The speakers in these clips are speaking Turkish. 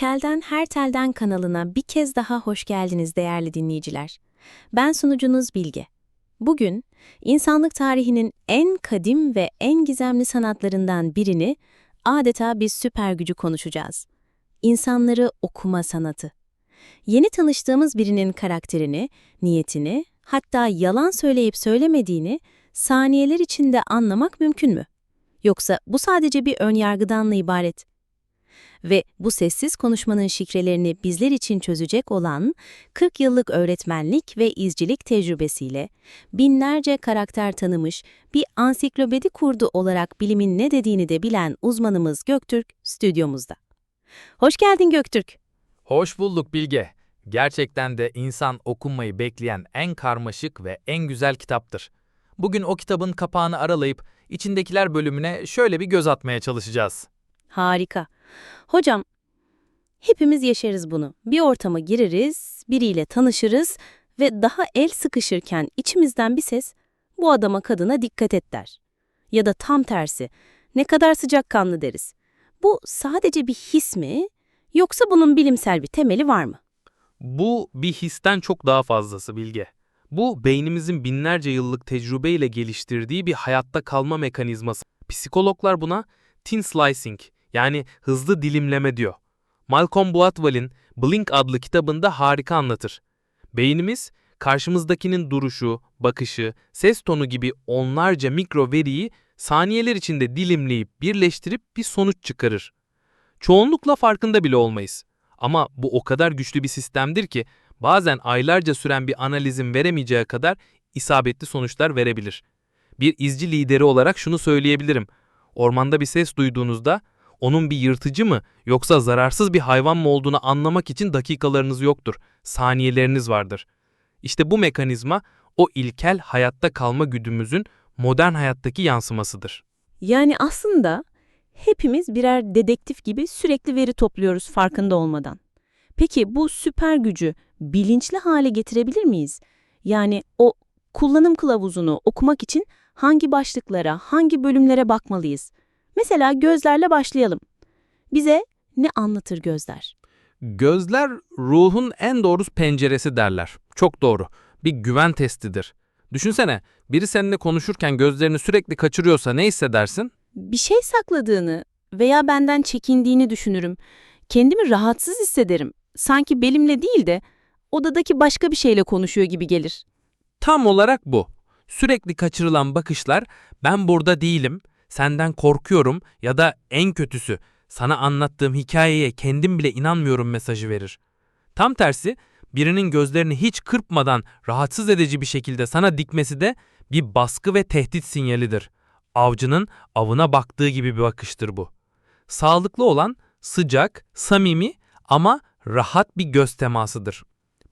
Kelden Her Telden kanalına bir kez daha hoş geldiniz değerli dinleyiciler. Ben sunucunuz Bilge. Bugün insanlık tarihinin en kadim ve en gizemli sanatlarından birini adeta bir süper gücü konuşacağız. İnsanları okuma sanatı. Yeni tanıştığımız birinin karakterini, niyetini, hatta yalan söyleyip söylemediğini saniyeler içinde anlamak mümkün mü? Yoksa bu sadece bir önyargıdan mı ibaret? Ve bu sessiz konuşmanın şifrelerini bizler için çözecek olan 40 yıllık öğretmenlik ve izcilik tecrübesiyle binlerce karakter tanımış bir ansiklopedi kurdu olarak bilimin ne dediğini de bilen uzmanımız Göktürk stüdyomuzda. Hoş geldin Göktürk. Hoş bulduk Bilge. Gerçekten de insan okunmayı bekleyen en karmaşık ve en güzel kitaptır. Bugün o kitabın kapağını aralayıp içindekiler bölümüne şöyle bir göz atmaya çalışacağız. Harika. Hocam, hepimiz yaşarız bunu. Bir ortama gireriz, biriyle tanışırız ve daha el sıkışırken içimizden bir ses, bu adama kadına dikkat et der. Ya da tam tersi, ne kadar sıcakkanlı deriz. Bu sadece bir his mi, yoksa bunun bilimsel bir temeli var mı? Bu bir histen çok daha fazlası Bilge. Bu beynimizin binlerce yıllık tecrübeyle geliştirdiği bir hayatta kalma mekanizması. Psikologlar buna thin slicing yani hızlı dilimleme diyor. Malcolm Gladwell'in Blink adlı kitabında harika anlatır. Beynimiz karşımızdakinin duruşu, bakışı, ses tonu gibi onlarca mikro veriyi saniyeler içinde dilimleyip birleştirip bir sonuç çıkarır. Çoğunlukla farkında bile olmayız. Ama bu o kadar güçlü bir sistemdir ki bazen aylarca süren bir analizin veremeyeceği kadar isabetli sonuçlar verebilir. Bir izci lideri olarak şunu söyleyebilirim. Ormanda bir ses duyduğunuzda onun bir yırtıcı mı yoksa zararsız bir hayvan mı olduğunu anlamak için dakikalarınız yoktur, saniyeleriniz vardır. İşte bu mekanizma o ilkel hayatta kalma güdümüzün modern hayattaki yansımasıdır. Yani aslında hepimiz birer dedektif gibi sürekli veri topluyoruz farkında olmadan. Peki bu süper gücü bilinçli hale getirebilir miyiz? Yani o kullanım kılavuzunu okumak için hangi başlıklara, hangi bölümlere bakmalıyız? Mesela gözlerle başlayalım. Bize ne anlatır gözler? Gözler ruhun en doğru penceresi derler. Çok doğru. Bir güven testidir. Düşünsene, biri seninle konuşurken gözlerini sürekli kaçırıyorsa ne hissedersin? Bir şey sakladığını veya benden çekindiğini düşünürüm. Kendimi rahatsız hissederim. Sanki benimle değil de odadaki başka bir şeyle konuşuyor gibi gelir. Tam olarak bu. Sürekli kaçırılan bakışlar ben burada değilim, senden korkuyorum ya da en kötüsü sana anlattığım hikayeye kendim bile inanmıyorum mesajı verir. Tam tersi birinin gözlerini hiç kırpmadan rahatsız edici bir şekilde sana dikmesi de bir baskı ve tehdit sinyalidir. Avcının avına baktığı gibi bir bakıştır bu. Sağlıklı olan sıcak, samimi ama rahat bir göz temasıdır.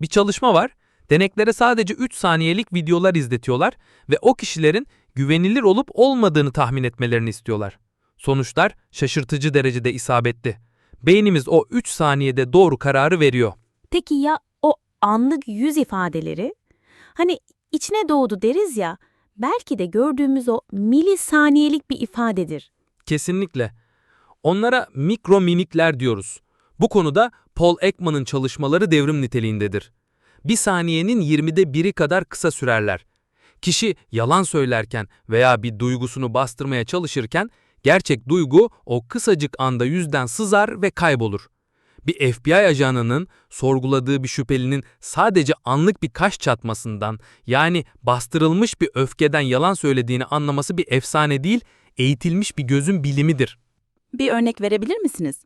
Bir çalışma var. Deneklere sadece 3 saniyelik videolar izletiyorlar ve o kişilerin güvenilir olup olmadığını tahmin etmelerini istiyorlar. Sonuçlar şaşırtıcı derecede isabetli. Beynimiz o 3 saniyede doğru kararı veriyor. Peki ya o anlık yüz ifadeleri? Hani içine doğdu deriz ya, belki de gördüğümüz o milisaniyelik bir ifadedir. Kesinlikle. Onlara mikro minikler diyoruz. Bu konuda Paul Ekman'ın çalışmaları devrim niteliğindedir. Bir saniyenin 20'de biri kadar kısa sürerler. Kişi yalan söylerken veya bir duygusunu bastırmaya çalışırken gerçek duygu o kısacık anda yüzden sızar ve kaybolur. Bir FBI ajanının sorguladığı bir şüphelinin sadece anlık bir kaş çatmasından yani bastırılmış bir öfkeden yalan söylediğini anlaması bir efsane değil, eğitilmiş bir gözün bilimidir. Bir örnek verebilir misiniz?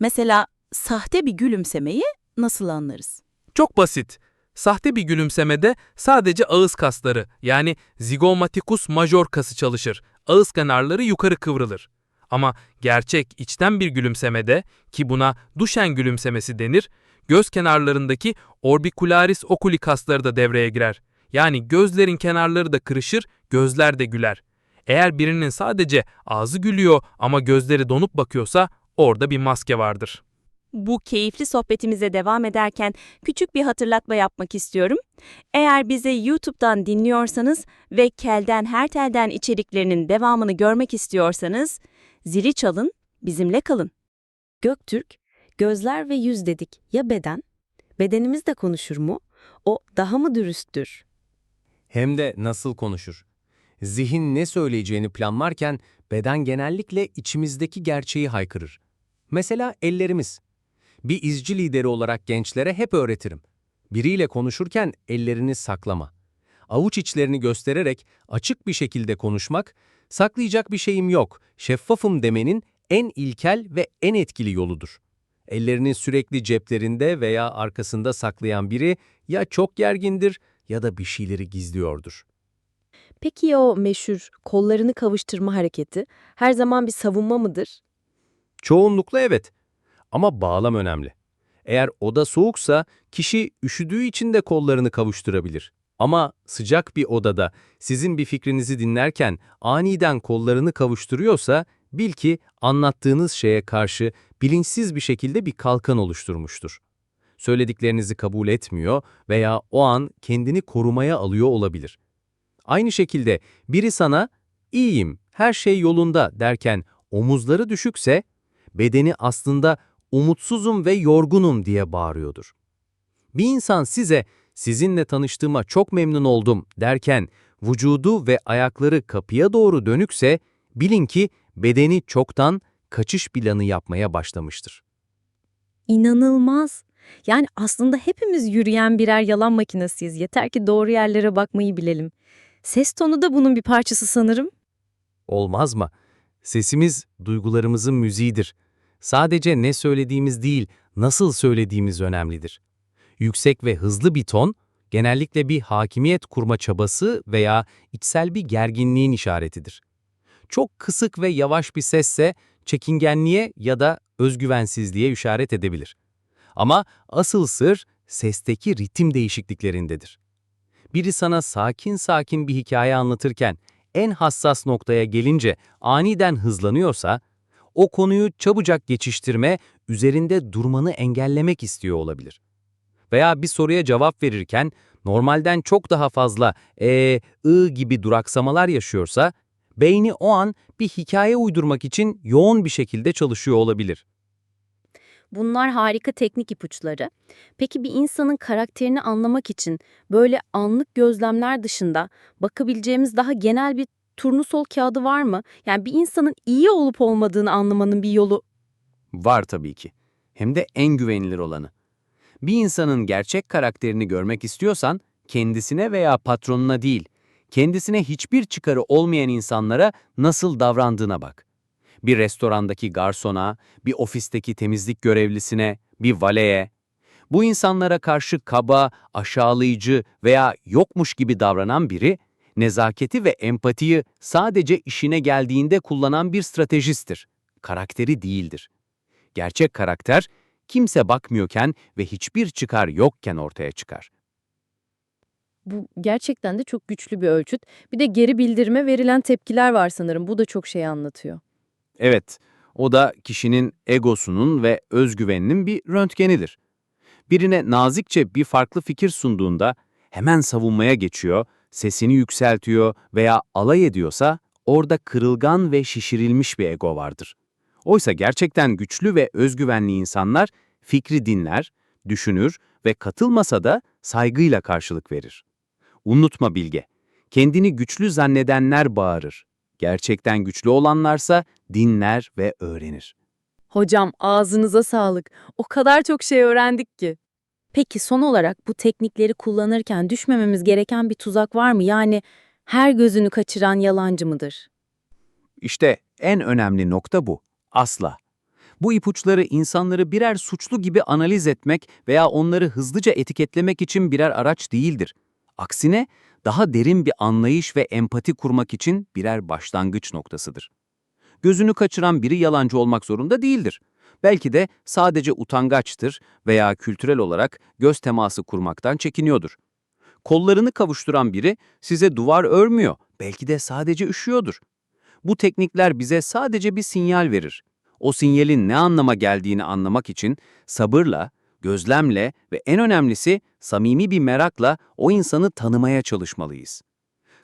Mesela sahte bir gülümsemeyi nasıl anlarız? Çok basit. Sahte bir gülümsemede sadece ağız kasları yani zigomaticus major kası çalışır. Ağız kenarları yukarı kıvrılır. Ama gerçek içten bir gülümsemede ki buna Duchenne gülümsemesi denir, göz kenarlarındaki orbicularis oculi kasları da devreye girer. Yani gözlerin kenarları da kırışır, gözler de güler. Eğer birinin sadece ağzı gülüyor ama gözleri donup bakıyorsa orada bir maske vardır. Bu keyifli sohbetimize devam ederken küçük bir hatırlatma yapmak istiyorum. Eğer bizi YouTube'dan dinliyorsanız ve Kelden Her Telden içeriklerinin devamını görmek istiyorsanız zili çalın, bizimle kalın. Göktürk, Gözler ve yüz dedik. Ya beden? Bedenimiz de konuşur mu? O daha mı dürüsttür? Hem de nasıl konuşur. Zihin ne söyleyeceğini planlarken beden genellikle içimizdeki gerçeği haykırır. Mesela ellerimiz. Bir izci lideri olarak gençlere hep öğretirim. Biriyle konuşurken ellerini saklama. Avuç içlerini göstererek açık bir şekilde konuşmak, saklayacak bir şeyim yok, şeffafım demenin en ilkel ve en etkili yoludur. Ellerini sürekli ceplerinde veya arkasında saklayan biri ya çok gergindir ya da bir şeyleri gizliyordur. Peki ya o meşhur kollarını kavuşturma hareketi her zaman bir savunma mıdır? Çoğunlukla evet. Ama bağlam önemli. Eğer oda soğuksa kişi üşüdüğü için de kollarını kavuşturabilir. Ama sıcak bir odada sizin bir fikrinizi dinlerken aniden kollarını kavuşturuyorsa bil ki anlattığınız şeye karşı bilinçsiz bir şekilde bir kalkan oluşturmuştur. Söylediklerinizi kabul etmiyor veya o an kendini korumaya alıyor olabilir. Aynı şekilde biri sana iyiyim, her şey yolunda derken omuzları düşükse bedeni aslında umutsuzum ve yorgunum diye bağırıyordur. Bir insan size sizinle tanıştığıma çok memnun oldum derken vücudu ve ayakları kapıya doğru dönükse bilin ki bedeni çoktan kaçış planı yapmaya başlamıştır. İnanılmaz. Yani aslında hepimiz yürüyen birer yalan makinesiyiz. Yeter ki doğru yerlere bakmayı bilelim. Ses tonu da bunun bir parçası sanırım. Olmaz mı? Sesimiz duygularımızın müziğidir. Sadece ne söylediğimiz değil, nasıl söylediğimiz önemlidir. Yüksek ve hızlı bir ton, genellikle bir hakimiyet kurma çabası veya içsel bir gerginliğin işaretidir. Çok kısık ve yavaş bir sesse çekingenliğe ya da özgüvensizliğe işaret edebilir. Ama asıl sır sesteki ritim değişikliklerindedir. Biri sana sakin sakin bir hikaye anlatırken en hassas noktaya gelince aniden hızlanıyorsa, o konuyu çabucak geçiştirme, üzerinde durmanı engellemek istiyor olabilir. Veya bir soruya cevap verirken normalden çok daha fazla e, ı gibi duraksamalar yaşıyorsa, beyni o an bir hikaye uydurmak için yoğun bir şekilde çalışıyor olabilir. Bunlar harika teknik ipuçları. Peki bir insanın karakterini anlamak için böyle anlık gözlemler dışında bakabileceğimiz daha genel bir turnusol kağıdı var mı? Yani bir insanın iyi olup olmadığını anlamanın bir yolu Var tabii ki. Hem de en güvenilir olanı. Bir insanın gerçek karakterini görmek istiyorsan, kendisine veya patronuna değil, kendisine hiçbir çıkarı olmayan insanlara nasıl davrandığına bak. Bir restorandaki garsona, bir ofisteki temizlik görevlisine, bir valeye. Bu insanlara karşı kaba, aşağılayıcı veya yokmuş gibi davranan biri, nezaketi ve empatiyi sadece işine geldiğinde kullanan bir stratejisttir. Karakteri değildir. Gerçek karakter, kimse bakmıyorken ve hiçbir çıkar yokken ortaya çıkar. Bu gerçekten de çok güçlü bir ölçüt. Bir de geri bildirime verilen tepkiler var sanırım. Bu da çok şey anlatıyor. Evet, o da kişinin egosunun ve özgüveninin bir röntgenidir. Birine nazikçe bir farklı fikir sunduğunda hemen savunmaya geçiyor, sesini yükseltiyor veya alay ediyorsa orada kırılgan ve şişirilmiş bir ego vardır. Oysa gerçekten güçlü ve özgüvenli insanlar fikri dinler, düşünür ve katılmasa da saygıyla karşılık verir. Unutma Bilge, kendini güçlü zannedenler bağırır. Gerçekten güçlü olanlarsa dinler ve öğrenir. Hocam ağzınıza sağlık. O kadar çok şey öğrendik ki. Peki son olarak bu teknikleri kullanırken düşmememiz gereken bir tuzak var mı? Yani her gözünü kaçıran yalancı mıdır? İşte en önemli nokta bu. Asla. Bu ipuçları insanları birer suçlu gibi analiz etmek veya onları hızlıca etiketlemek için birer araç değildir. Aksine daha derin bir anlayış ve empati kurmak için birer başlangıç noktasıdır. Gözünü kaçıran biri yalancı olmak zorunda değildir. Belki de sadece utangaçtır veya kültürel olarak göz teması kurmaktan çekiniyordur. Kollarını kavuşturan biri size duvar örmüyor, belki de sadece üşüyordur. Bu teknikler bize sadece bir sinyal verir. O sinyalin ne anlama geldiğini anlamak için sabırla, gözlemle ve en önemlisi samimi bir merakla o insanı tanımaya çalışmalıyız.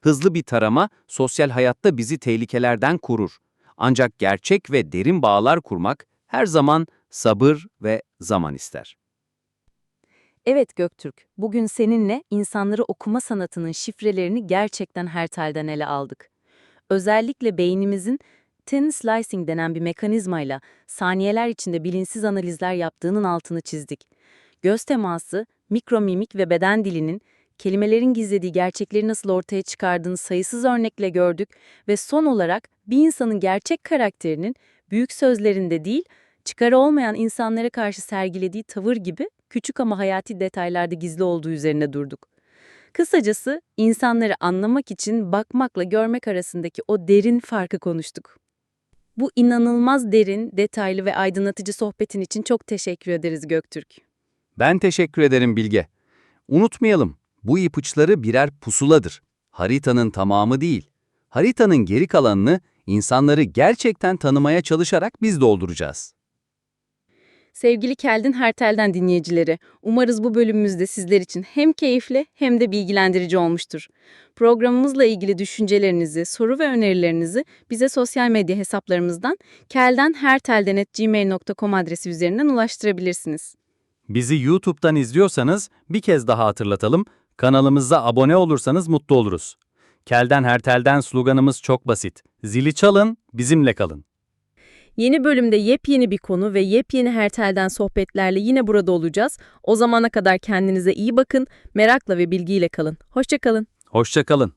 Hızlı bir tarama sosyal hayatta bizi tehlikelerden korur. Ancak gerçek ve derin bağlar kurmak her zaman sabır ve zaman ister. Evet Göktürk, bugün seninle insanları okuma sanatının şifrelerini gerçekten her telden ele aldık. Özellikle beynimizin thin slicing denen bir mekanizmayla saniyeler içinde bilinçsiz analizler yaptığının altını çizdik. Göz teması, mikromimik ve beden dilinin kelimelerin gizlediği gerçekleri nasıl ortaya çıkardığını sayısız örnekle gördük ve son olarak bir insanın gerçek karakterinin büyük sözlerinde değil, çıkarı olmayan insanlara karşı sergilediği tavır gibi küçük ama hayati detaylarda gizli olduğu üzerine durduk. Kısacası insanları anlamak için bakmakla görmek arasındaki o derin farkı konuştuk. Bu inanılmaz derin, detaylı ve aydınlatıcı sohbetin için çok teşekkür ederiz Göktürk. Ben teşekkür ederim Bilge. Unutmayalım, bu ipuçları birer pusuladır. Haritanın tamamı değil. Haritanın geri kalanını insanları gerçekten tanımaya çalışarak biz dolduracağız. Sevgili Keldin Hertel'den dinleyicileri, umarız bu bölümümüzde sizler için hem keyifli hem de bilgilendirici olmuştur. Programımızla ilgili düşüncelerinizi, soru ve önerilerinizi bize sosyal medya hesaplarımızdan keldenhertelden.gmail.com adresi üzerinden ulaştırabilirsiniz. Bizi YouTube'dan izliyorsanız bir kez daha hatırlatalım, kanalımıza abone olursanız mutlu oluruz. Kelden Hertel'den sloganımız çok basit. Zili çalın, bizimle kalın. Yeni bölümde yepyeni bir konu ve yepyeni Hertel'den sohbetlerle yine burada olacağız. O zamana kadar kendinize iyi bakın, merakla ve bilgiyle kalın. Hoşçakalın. Hoşça kalın.